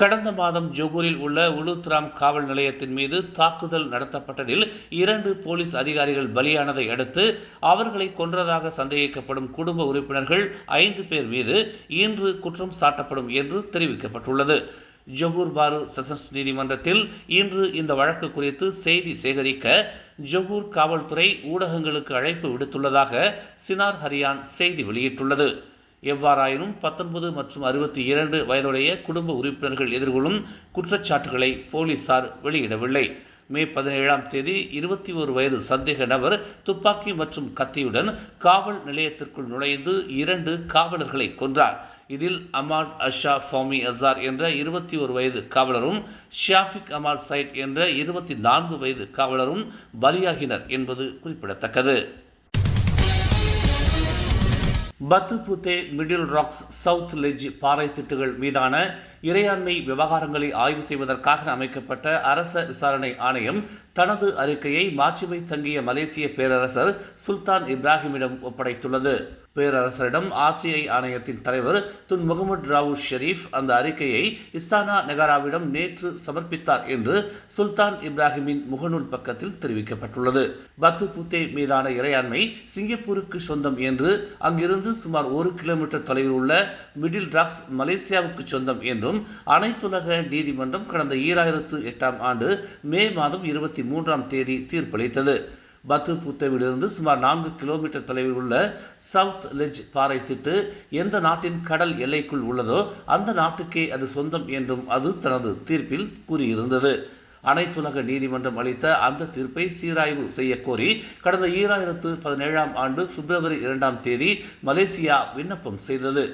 கடந்த மாதம் ஜொகூரில் உள்ள உலுத்ராம் காவல் நிலையத்தின் மீது தாக்குதல் நடத்தப்பட்டதில் இரண்டு போலீஸ் அதிகாரிகள் பலியானதை அடுத்து அவர்களை கொன்றதாக சந்தேகிக்கப்படும் குடும்ப உறுப்பினர்கள் ஐந்து பேர் மீது இன்று குற்றம் சாட்டப்படும் என்று தெரிவிக்கப்பட்டுள்ளது. ஜொகூர் பாரு செஷன்ஸ் நீதிமன்றத்தில் இன்று இந்த வழக்கு குறித்து செய்தி சேகரிக்க ஜொகூர் காவல்துறை ஊடகங்களுக்கு அழைப்பு விடுத்துள்ளதாக சினார் ஹரியான் செய்தி வெளியிட்டுள்ளது. எவ்வாறாயினும் பத்தொன்பது மற்றும் அறுபத்தி இரண்டு வயதுடைய குடும்ப உறுப்பினர்கள் எதிர்கொள்ளும் குற்றச்சாட்டுகளை போலீசார் வெளியிடவில்லை. மே பதினேழாம் தேதி இருபத்தி ஒரு வயது சந்தேக நபர் துப்பாக்கி மற்றும் கத்தியுடன் காவல் நிலையத்திற்குள் நுழைந்து இரண்டு காவலர்களை கொன்றார். இதில் அமாட் அஷா ஃபோமி அசார் என்ற இருபத்தி ஒரு வயது காவலரும் ஷியாஃபிக் அமால் சைட் என்ற இருபத்தி நான்கு வயது காவலரும் பலியாகினர் என்பது குறிப்பிடத்தக்கது. Batu Puteh Middle Rocks South Ledge பாறை திட்டுகள் மீதான இறையாண்மை விவகாரங்களை ஆய்வு செய்வதற்காக அமைக்கப்பட்ட அரச விசாரணை ஆணையம் தனது அறிக்கையை மாட்சிமை தங்கிய மலேசிய பேரரசர் சுல்தான் இப்ராஹிமிடம் ஒப்படைத்துள்ளது. பேரரசரிடம் ஆர்சிஐ ஆணையத்தின் தலைவர் துன் முகமது ராவு ஷெரீப் அந்த அறிக்கையை இஸ்தானா நெகாராவிடம் நேற்று சமர்ப்பித்தார் என்று சுல்தான் இப்ராஹிமின் முகநூல் பக்கத்தில் தெரிவிக்கப்பட்டுள்ளது. பத்து புத்தே மீதான இறையாண்மை சிங்கப்பூருக்கு சொந்தம் என்று அங்கிருந்து சுமார் ஒரு கிலோமீட்டர் தொலைவில் உள்ள மிடில் ராக்ஸ் மலேசியாவுக்கு சொந்தம் என்றும் அனைத்துலக நீதிமன்றம் கடந்த ஈராயிரத்து எட்டாம் ஆண்டு மே மாதம் இருபத்தி மூன்றாம் தேதி தீர்ப்பளித்தது. பத்ருபுத்தவிலிருந்து சுமார் நான்கு கிலோமீட்டர் தொலைவில் உள்ள சவுத் லெஜ் பாறை திட்டு எந்த நாட்டின் கடல் எல்லைக்குள் உள்ளதோ அந்த நாட்டுக்கே அது சொந்தம் என்றும் அது தனது தீர்ப்பில் கூறியிருந்தது. அனைத்துலக நீதிமன்றம் அளித்த அந்த தீர்ப்பை சீராய்வு செய்யக்கோரி கடந்த ஈராயிரத்து பதினேழாம் ஆண்டு பிப்ரவரி இரண்டாம் தேதி மலேசியா விண்ணப்பம் செய்தது.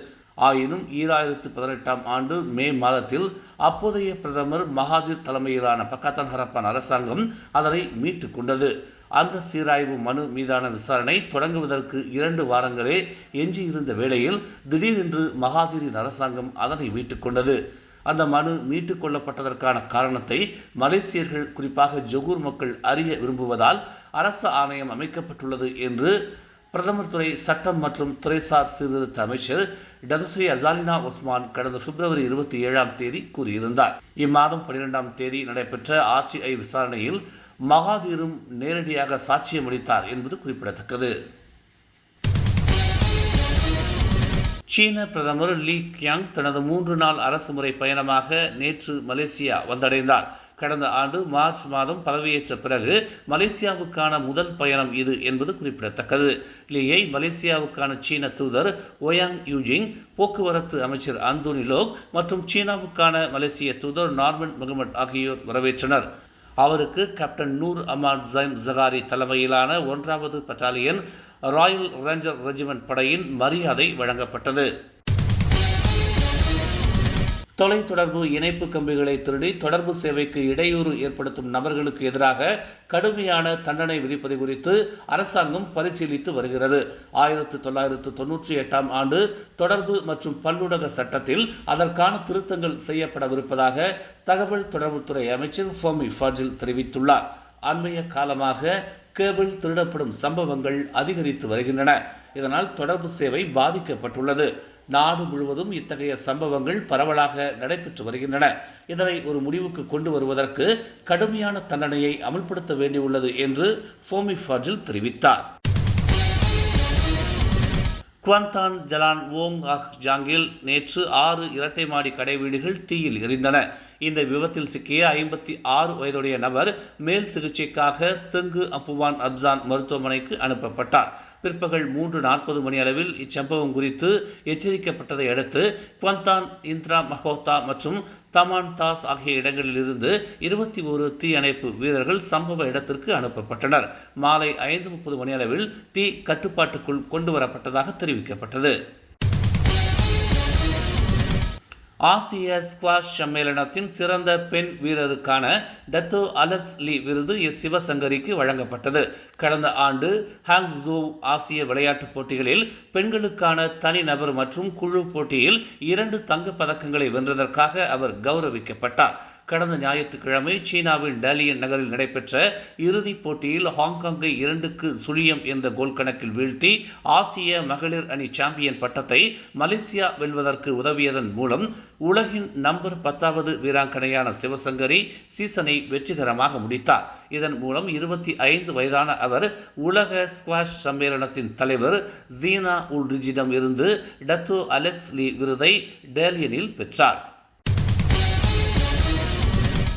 ஆயினும் ஈராயிரத்து பதினெட்டாம் ஆண்டு மே மாதத்தில் அப்போதைய பிரதமர் மகாதீர் தலைமையிலான பக்கத்தான் ஹரப்பான் அரசாங்கம் அதனை மீட்டு கொண்டது. அந்த சீராய்வு மனு மீதான விசாரணை தொடங்குவதற்கு இரண்டு வாரங்களே எஞ்சியிருந்த வேளையில் திடீரென்று மகாதீரின் அரசாங்கம் அதனை மீட்டுக்கொண்டது அந்த மனு மீட்டுக் கொள்ளப்பட்டதற்கான காரணத்தை மலேசியர்கள் குறிப்பாக ஜொகூர் மக்கள் அறிய விரும்புவதால் அரசு ஆணையம் அமைக்கப்பட்டுள்ளது என்று பிரதமர் துறை சட்டம் மற்றும் துறைசார் சீர்திருத்த அமைச்சர் டதுஸ்ரீ அசாலினா ஒஸ்மான் கடந்த பிப்ரவரி இருபத்தி ஏழாம் தேதி கூறியிருந்தார். இம்மாதம் பனிரெண்டாம் தேதி நடைபெற்ற ஆர்சிஐ விசாரணையில் மகாதீரும் நேரடியாக சாட்சியமளித்தார் என்பது குறிப்பிடத்தக்கது. சீன பிரதமர் லீ கியாங் தனது மூன்று நாள் அரசுமுறை பயணமாக நேற்று மலேசியா வந்தடைந்தார். கடந்த ஆண்டு மார்ச் மாதம் பதவியேற்ற பிறகு மலேசியாவுக்கான முதல் பயணம் இது என்பது குறிப்பிடத்தக்கது. லீயை மலேசியாவுக்கான சீன தூதர் ஒயாங் யூஜிங் போக்குவரத்து அமைச்சர் அந்தோனி லோக் மற்றும் சீனாவுக்கான மலேசிய தூதர் நார்மன் முகமட் ஆகியோர் வரவேற்றனர். அவருக்கு captain Noor Aman Zaim Zakari தலைமையிலான ஒன்றாவது பட்டாலியன் ராயல் ரேஞ்சர் ரெஜிமெண்ட் படையின் மரியாதை வழங்கப்பட்டது. தொலைத்தொடர்பு இணைப்பு கம்பிகளை திருடி தொடர்பு சேவைக்கு இடையூறு ஏற்படுத்தும் நபர்களுக்கு எதிராக கடுமையான தண்டனை விதிப்பது குறித்து அரசாங்கம் பரிசீலித்து வருகிறது. ஆயிரத்து தொள்ளாயிரத்து தொன்னூற்றி எட்டாம் ஆண்டு தொடர்பு மற்றும் பல்லுடக சட்டத்தில் அதற்கான திருத்தங்கள் செய்யப்படவிருப்பதாக தகவல் தொடர்புத்துறை அமைச்சர் ஃபோமி ஃபாஜில் தெரிவித்துள்ளார். அண்மைய காலமாக கேபிள் திருடப்படும் சம்பவங்கள் அதிகரித்து வருகின்றன. இதனால் தொடர்பு சேவை பாதிக்கப்பட்டுள்ளது. நாடு முழுவதும் இத்தகைய சம்பவங்கள் பரவலாக நடைபெற்று வருகின்றன. இதனை ஒரு முடிவுக்கு கொண்டு வருவதற்கு கடுமையான தண்டனையை அமல்படுத்த வேண்டியுள்ளது என்று ஃபோமி ஃபாஜில் தெரிவித்தார். குவந்தான் ஜலான் ஓங் அஹ் ஜாங்கில் நேற்று ஆறு இரட்டை மாடி கடை வீடுகள் தீயில் எரிந்தன. இந்த விபத்தில் சிக்கிய ஐம்பத்தி ஆறு வயதுடைய நபர் மேல் சிகிச்சைக்காக தெங்கு அப்புவான் அப்சான் மருத்துவமனைக்கு அனுப்பப்பட்டார். பிற்பகல் மூன்று நாற்பது மணி அளவில் இச்சம்பவம் குறித்து எச்சரிக்கப்பட்டதை அடுத்து குவந்தான் இந்திரா மகோத்தா மற்றும் தமான் தாஸ் ஆகிய இடங்களிலிருந்து இருபத்தி ஒரு தீயணைப்பு வீரர்கள் சம்பவ இடத்திற்கு அனுப்பப்பட்டனர். மாலை ஐந்து முப்பது மணி அளவில் தீ கட்டுப்பாட்டுக்குள் கொண்டு வரப்பட்டதாக தெரிவிக்கப்பட்டது. ஆசிய ஸ்குவாஷ் சம்மேளனத்தின் சிறந்த பெண் வீரருக்கான டத்தோ அலெக்ஸ் லீ விருது எஸ் சிவசங்கரிக்கு வழங்கப்பட்டது. கடந்த ஆண்டு ஹாங்ஸோ ஆசிய விளையாட்டுப் போட்டிகளில் பெண்களுக்கான தனிநபர் மற்றும் குழு போட்டியில் இரண்டு தங்கப் பதக்கங்களை வென்றதற்காக அவர் கௌரவிக்கப்பட்டார். கடந்த ஞாயிற்றுக்கிழமை சீனாவின் டேலியன் நகரில் நடைபெற்ற இறுதிப் போட்டியில் ஹாங்காங்கை இரண்டுக்கு சுழியம் என்ற கோல் கணக்கில் வீழ்த்தி ஆசிய மகளிர் அணி சாம்பியன் பட்டத்தை மலேசியா வெல்வதற்கு உதவியதன் மூலம் உலகின் நம்பர் பத்தாவது வீராங்கனையான சிவசங்கரி சீசனை வெற்றிகரமாக முடித்தார். இதன் மூலம் இருபத்தி ஐந்து வயதான அவர் உலக ஸ்குவாஷ் சம்மேளனத்தின் தலைவர் ஜீனா உல்ரிஜிடம் இருந்து டத்து அலெக்ஸ் லீ விருதை டேலியனில் பெற்றார்.